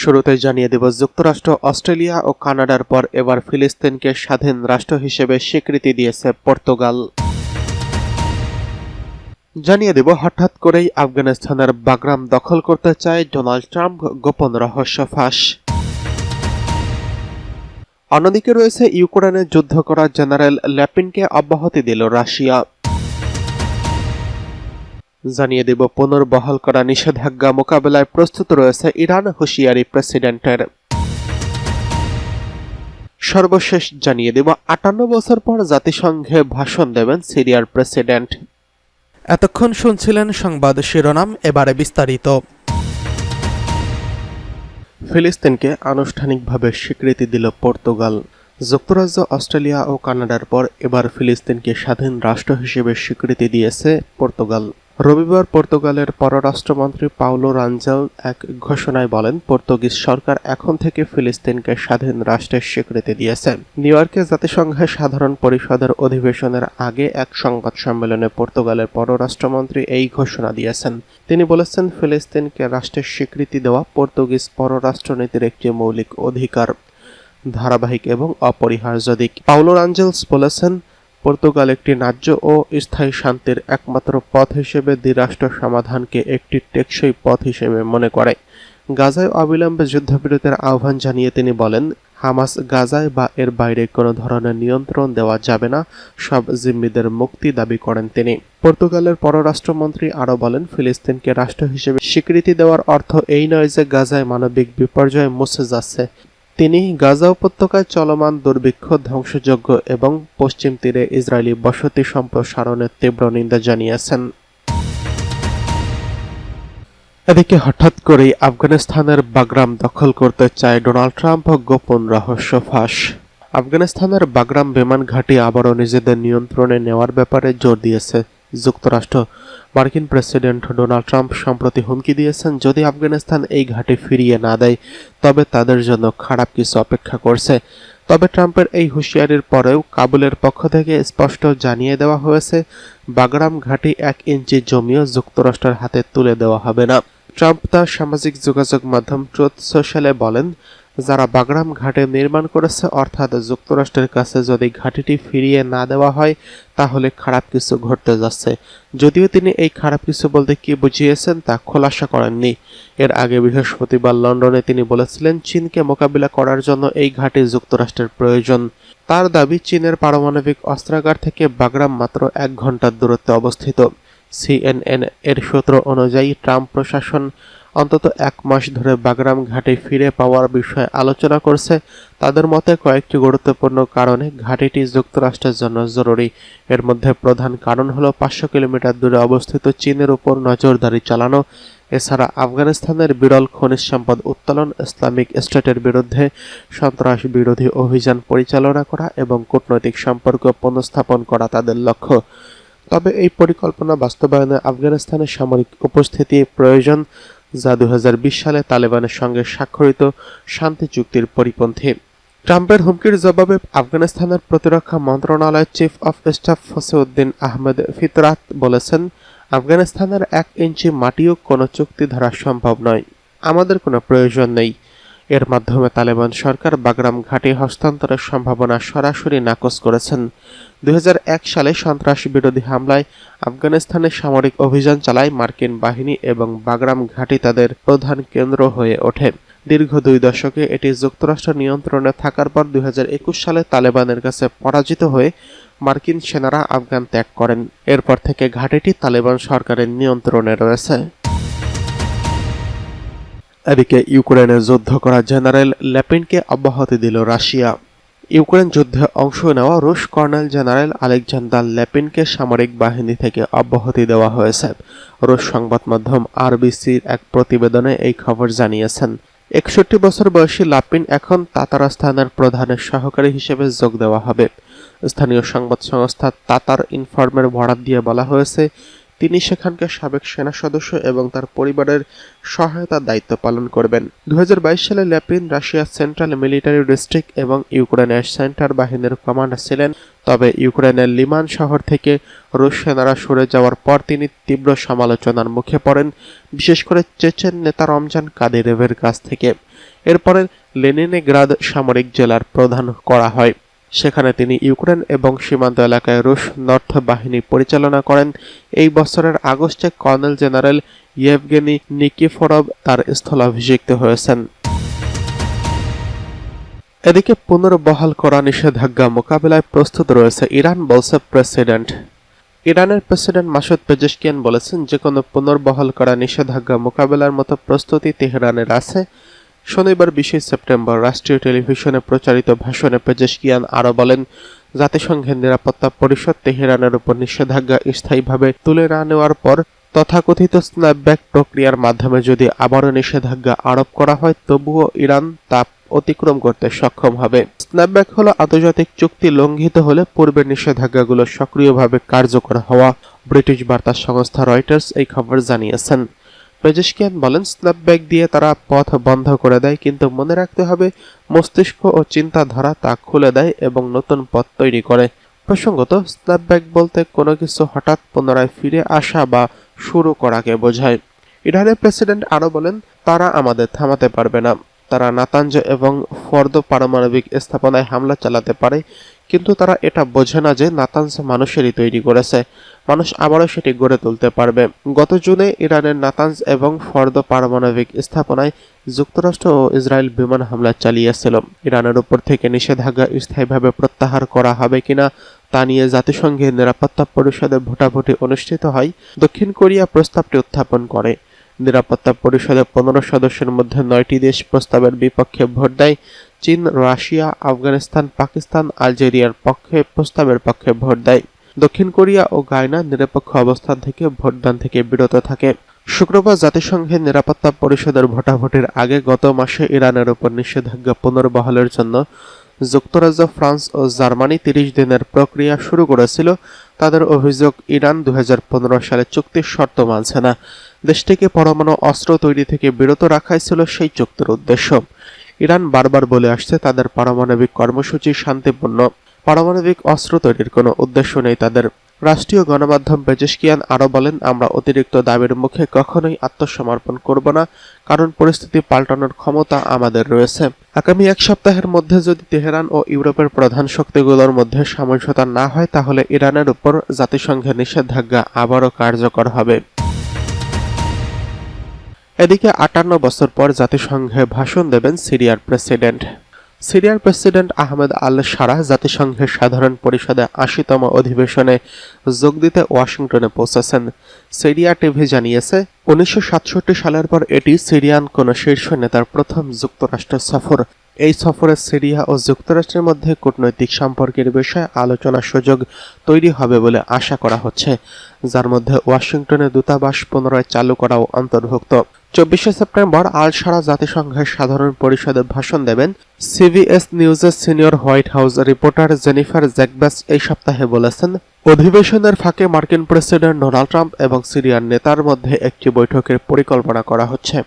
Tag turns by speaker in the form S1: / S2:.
S1: শুরুতে জানিয়ে দেব, যুক্তরাষ্ট্র, অস্ট্রেলিয়া ও কানাডার পর এবার ফিলিস্তিনকে স্বাধীন রাষ্ট্র হিসেবে স্বীকৃতি দিয়েছে পর্তুগাল। জানিয়ে দেব, হঠাৎ করেই আফগানিস্তানের বাগরাম দখল করতে চায় ডোনাল্ড ট্রাম্প গোপন রহস্য ফাঁস। অন্যদিকে রয়েছে ইউক্রেনে যুদ্ধ করা জেনারেল ল্যাপিনকে অব্যাহতি দিল রাশিয়া। জানিয়ে দেব পুনর্বহাল করা নিষেধাজ্ঞা মোকাবেলায় প্রস্তুত রয়েছে ইরান হুঁশিয়ারি প্রেসিডেন্টের। সর্বশেষ জানিয়ে দেব আটান্ন বছর পর জাতিসংঘে ভাষণ দেবেন সিরিয়ার প্রেসিডেন্ট। এতক্ষণ শুনছিলেন সংবাদ শিরোনাম এবারে বিস্তারিত। ফিলিস্তিনকে আনুষ্ঠানিকভাবে স্বীকৃতি দিল পর্তুগাল। যুক্তরাজ্য অস্ট্রেলিয়া ও কানাডার পর এবার ফিলিস্তিনকে স্বাধীন রাষ্ট্র হিসেবে স্বীকৃতি দিয়েছে পর্তুগাল। রবিবার পর্তুগালের পররাষ্ট্রমন্ত্রী পাউলো রাঞ্জাল এক ঘোষণায় বলেন, পর্তুগিজ সরকার এখন থেকে ফিলিস্তিনকে স্বাধীন রাষ্ট্রের স্বীকৃতি দিয়েছে। নিউ ইয়র্কে জাতিসংঘের সাধারণ পরিষদের অধিবেশনের আগে এক সংবাদ সম্মেলনে পর্তুগালের পররাষ্ট্রমন্ত্রী এই ঘোষণা দিয়েছেন। তিনি বলেছেন, ফিলিস্তিনকে রাষ্ট্রের স্বীকৃতি দেওয়া পর্তুগিজ পররাষ্ট্রনীতির একটি মৌলিক অধিকার, ধারাবাহিক এবং অপরিহার্য দিক। পাউলো রাঞ্জেলস বলেছেন পর্তুগাল একটি ন্যায্য ও স্থায়ী শান্তির একমাত্র পথ হিসেবে দ্বিরাষ্ট্র সমাধানকে একটি টেকসই পথ হিসেবে মনে করে। গাজায় অবিলম্বে যুদ্ধবিরতির আহ্বান জানিয়ে তিনি বলেন, হামাস গাজায় বা এর বাইরে কোনো ধরনের নিয়ন্ত্রণ দেওয়া যাবে না সব জিম্মিদের মুক্তি দাবি করেন তিনি। পর্তুগালের পররাষ্ট্রমন্ত্রী আরও বলেন, ফিলিস্তিনকে রাষ্ট্র হিসেবে স্বীকৃতি দেওয়ার অর্থ এই নয় যে গাজায় মানবিক বিপর্যয় মুছে যাচ্ছে। তিনি গাজা উপত্যকায় চলমান দুর্ভিক্ষ, ধ্বংসযজ্ঞ এবং পশ্চিম তীরে ইসরায়েলি বসতি সম্প্রসারণের তীব্র নিন্দা জানিয়েছেন। এদিকে হঠাৎ করেই আফগানিস্তানের বাগরাম দখল করতে চায় ডোনাল্ড ট্রাম্প গোপন রহস্য ফাঁস। আফগানিস্তানের বাগরাম বিমান ঘাঁটি আবারও নিজেদের নিয়ন্ত্রণে নেওয়ার ব্যাপারে জোর দিয়েছে যুক্তরাষ্ট্র। মার্কিন প্রেসিডেন্ট ডোনাল্ড ট্রাম্প সম্প্রতি হুমকি দিয়েছেন, যদি আফগানিস্তান এই ঘাঁটি ফিরিয়ে না দেয়, তবে তাদের জন্য খারাপ কিছু অপেক্ষা করছে। তবে ট্রাম্পের এই হুঁশিয়ারির পরেও কাবুলের পক্ষ থেকে স্পষ্ট জানিয়ে দেওয়া হয়েছে, বাগরাম ঘাঁটি এক ইঞ্চি জমিও যুক্তরাষ্ট্রের হাতে তুলে দেওয়া হবে না। ট্রাম্প তার সামাজিক যোগাযোগ মাধ্যম ট্রুথ সোশ্যালে বলেন যারা বাগরাম ঘাটে নির্মাণ করেছে, অর্থাৎ যুক্তরাষ্ট্রের কাছে যদি ঘাটিটি ফিরিয়ে না দেওয়া হয়, তাহলে খারাপ কিছু ঘটতে যাচ্ছে। যদিও তিনি এই খারাপ কিছু বলতে কি বুঝিয়েছেন তা খোলাসা করেননি। এর আগে বৃহস্পতিবার লন্ডনে তিনি বলেছিলেন, চীনকে মোকাবিলা করার জন্য এই ঘাটি যুক্তরাষ্ট্রের প্রয়োজন। তার দাবি, চীনের পারমাণবিক অস্ত্রাগার থেকে বাগরাম মাত্র এক ঘণ্টার দূরত্বে অবস্থিত। সিএনএন এর সূত্র অনুযায়ী ট্রাম্প প্রশাসন অন্তত এক মাস ধরে বাগরাম ঘাটে ফিরে পাওয়ার বিষয়ে আলোচনা করছে। তাদের মতে কয়েকটি গুরুত্বপূর্ণ কারণে ঘাটিটি যুক্তরাষ্ট্রের জন্য জরুরি। এর মধ্যে প্রধান কারণ হলো পাঁচশো কিলোমিটার দূরে অবস্থিত চীনের উপর নজরদারি চালানো। এছাড়া আফগানিস্তানের বিরল খনিজ সম্পদ উত্তোলন, ইসলামিক স্টেটের বিরুদ্ধে সন্ত্রাস বিরোধী অভিযান পরিচালনা করা এবং কূটনৈতিক সম্পর্ক পুনঃস্থাপন করা তাদের লক্ষ্য। তবে এই পরিকল্পনা বাস্তবায়নে আফগানিস্তানের সামরিক উপস্থিতি প্রয়োজন। যা দু হাজার বিশ সালে তালেবানের সঙ্গে স্বাক্ষরিত শান্তি চুক্তির পরিপন্থী। ট্রাম্পের হুমকির জবাবে আফগানিস্তানের প্রতিরক্ষা মন্ত্রণালয়ের chief of staff Fasihuddin Ahmed Fitrat বলেছেন, আফগানিস্তানের এক ইঞ্চি মাটিও কোনো চুক্তি ধরা সম্ভব নয়। আমাদের কোনো প্রয়োজন নেই। এর মাধ্যমে তালেবান সরকার বাগরাম ঘাটি হস্তান্তরের সম্ভাবনা সরাসরি নাকচ করেছেন। দু হাজার এক সালে সন্ত্রাস বিরোধী হামলায় আফগানিস্তানে সামরিক অভিযান চালায় মার্কিন বাহিনী এবং বাগরাম ঘাটি তাদের প্রধান কেন্দ্র হয়ে ওঠে। দীর্ঘ দুই দশকে এটি যুক্তরাষ্ট্র নিয়ন্ত্রণে থাকার পর দুই হাজার একুশ সালে তালেবানের কাছে পরাজিত হয়ে মার্কিন সেনারা আফগান ত্যাগ করেন। এরপর থেকে ঘাটিটি তালেবান সরকারের নিয়ন্ত্রণে রয়েছে। এদিকে ইউক্রেনে যুদ্ধ করা জেনারেল ল্যাপিনকে অব্যাহতি দিল রাশিয়া। ইউক্রেন যুদ্ধে অংশ নেওয়া রুশ কর্নেল জেনারেল আলেকজান্ডার ল্যাপিনকে সামরিক বাহিনী থেকে অব্যাহতি দেওয়া হয়েছে। রুশ সংবাদ মাধ্যম আরবিসির এক প্রতিবেদনে এই খবর জানিয়েছেন। একষট্টি বছর বয়সী লাপিন এখন তাতারাস্তানের প্রধানের সহকারী হিসেবে যোগ দেওয়া হবে। স্থানীয় সংবাদ সংস্থা তাতার ইনফর্মের বরাত দিয়ে বলা হয়েছে তিনি সেখানকার সাবেক সেনা সদস্য এবং তার পরিবারের সহায়তার দায়িত্ব পালন করবেন। দু হাজার বাইশ সালে ল্যাপিন রাশিয়ার সেন্ট্রাল মিলিটারি ডিস্ট্রিক্ট এবং ইউক্রেনের সেন্টার বাহিনীর কমান্ডার ছিলেন। তবে ইউক্রেনের লিমান শহর থেকে রুশ সেনারা সরে যাওয়ার পর তিনি তীব্র সমালোচনার মুখে পড়েন, বিশেষ করে চেচেন নেতা রমজান কাদিরেভের কাছ থেকে। এরপরে লেনিনগ্রাদ সামরিক জেলার প্রধান করা হয়। সেখানে তিনি ইউক্রেন এবং সীমান্ত এলাকায় রুশ নর্থ বাহিনী পরিচালনা করেন। এই বছরের আগস্টে কর্নেল জেনারেল ইয়েভগেনি নিকিফরভ তার স্থলাভিষিক্ত হয়েছেন। এদিকে পুনর্বহাল করা নিষেধাজ্ঞা মোকাবিলায় প্রস্তুত রয়েছে ইরান, বলছে প্রেসিডেন্ট। ইরানের প্রেসিডেন্ট মাসুদ পেজেশকিয়ান বলেছেন যে কোনো পুনর্বহাল করা নিষেধাজ্ঞা মোকাবেলার মতো প্রস্তুতি তেহরানের আছে। শনিবার বিশে সেপ্টেম্বর রাষ্ট্রীয় টেলিভিশনে প্রচারিত ভাষণে পেজেশকিয়ান আরও বলেন, জাতিসংঘের নিরাপত্তা পরিষদ তেহরানের উপর নিষেধাজ্ঞা স্থায়ীভাবে তুলে না নেওয়ার পর তথাকথিত স্ন্যাপব্যাক প্রক্রিয়ার মাধ্যমে যদি আবারও নিষেধাজ্ঞা আরোপ করা হয়, তবুও ইরান তা অতিক্রম করতে সক্ষম হবে। স্ন্যাপব্যাক হলো আন্তর্জাতিক চুক্তি লঙ্ঘিত হলে পূর্বের নিষেধাজ্ঞাগুলো সক্রিয়ভাবে কার্যকর হওয়া, ব্রিটিশ বার্তা সংস্থা রয়টার্স এই খবর জানিয়েছেন। পেজেশকিয়ান বলেন স্ন্যাপব্যাক দিয়ে তারা পথ বন্ধ করে দেয়, কিন্তু মনে রাখতে হবে মস্তিষ্ক ও চিন্তাধারা তা খুলে দেয় এবং নতুন পথ তৈরি করে। প্রসঙ্গত স্ন্যাপব্যাক বলতে কোনো কিছু হঠাৎ পুনরায় ফিরে আসা বা শুরু করাকে বোঝায়। ইরানের প্রেসিডেন্ট আরও বলেন, তারা আমাদের থামাতে পারবে না। তারা নাতাঞ্জ এবং ফর্দ পারমাণবিক স্থাপনায় হামলা চালাতে পারে, কিন্তু তারা এটা বোঝে না যে নাতাঞ্জ মানুষেরই তৈরি করেছে। মানুষ আবারও সেটি গড়ে তুলতে পারবে। গত জুনে ইরানের নাতাঞ্জ এবং ফর্দ পারমাণবিক স্থাপনায় যুক্তরাষ্ট্র ও ইসরায়েল বিমান হামলা চালিয়েছিল। ইরানের উপর থেকে নিষেধাজ্ঞা স্থায়ীভাবে প্রত্যাহার করা হবে কিনা তা নিয়ে জাতিসংঘের নিরাপত্তা পরিষদে ভোটাভুটি অনুষ্ঠিত হয়। দক্ষিণ কোরিয়া প্রস্তাবটি উত্থাপন করে। নিরাপত্তা পরিষদে পনেরো সদস্যের মধ্যে নয়টি দেশ প্রস্তাবের বিপক্ষে ভোট দেয়। চীন, রাশিয়া, আফগানিস্তান, পাকিস্তান, আলজেরিয়ার পক্ষে প্রস্তাবের পক্ষে ভোট দেয়। দক্ষিণ কোরিয়া ও গায়না নিরপেক্ষ অবস্থান থেকে ভোটদান থেকে বিরত থাকে। শুক্রবার জাতিসংঘের নিরাপত্তা পরিষদের ভোটাভুটির আগে গত মাসে ইরানের উপর নিষেধাজ্ঞা পুনর্বহালের জন্য যুক্তরাজ্য, ফ্রান্স ও জার্মানি তিরিশ দিনের প্রক্রিয়া শুরু করেছিল। তাদের অভিযোগ, ইরান দু হাজার পনেরো সালে চুক্তির শর্ত মানছে না। দেশটিকে পরমাণু অস্ত্র তৈরি থেকে বিরত রাখাই ছিল সেই চুক্তির উদ্দেশ্য। ইরান বারবার বলে আসছে তাদের পারমাণবিক কর্মসূচি শান্তিপূর্ণ। পারমাণবিক অস্ত্র তৈরির কোনো উদ্দেশ্য নেই তাদের। রাষ্ট্রীয় গণমাধ্যম পেজেশকিয়ান আরও বলেন, আমরা অতিরিক্ত দাবির মুখে কখনোই আত্মসমর্পণ করব না, কারণ পরিস্থিতি পাল্টানোর ক্ষমতা আমাদের রয়েছে। আগামী এক সপ্তাহের মধ্যে যদি তেহরান ও ইউরোপের প্রধান শক্তিগুলোর মধ্যে সামঞ্জস্যতা না হয়, তাহলে ইরানের উপর জাতিসংঘের নিষেধাজ্ঞা আবারও কার্যকর হবে। এদিকে আটান্ন বছর পর জাতিসংঘে ভাষণ দেবেন সিরিয়ার প্রেসিডেন্ট। সিরিয়ার প্রেসিডেন্ট আহমেদ আল সারাহ জাতিসংঘের সাধারণ পরিষদে আশিতম অধিবেশনে যোগ দিতে ওয়াশিংটনে পৌঁছেছেন। সিরিয়া টিভি জানিয়েছে, উনিশশো সাতষট্টি সালের পর এটি সিরিয়ান কোন শীর্ষ নেতার প্রথম যুক্তরাষ্ট্র সফর। এই সফরে সিরিয়া ও যুক্তরাষ্ট্রের মধ্যে কূটনৈতিক সম্পর্কের বিষয়ে আলোচনার সুযোগ তৈরি হবে বলে আশা করা হচ্ছে, যার মধ্যে ওয়াশিংটনে দূতাবাস পুনরায় চালু করাও অন্তর্ভুক্ত। চব্বিশে সেপ্টেম্বর আল সারা জাতিসংঘের সাধারণ পরিষদে ভাষণ দেবেন সিবিএস নিউজের senior White House reporter Jennifer Jacobs এই সপ্তাহে বলেছেন, অধিবেশনের ফাঁকে মার্কিন প্রেসিডেন্ট ডোনাল্ড ট্রাম্প এবং সিরিয়ার নেতার মধ্যে একটি বৈঠকের পরিকল্পনা করা হচ্ছে।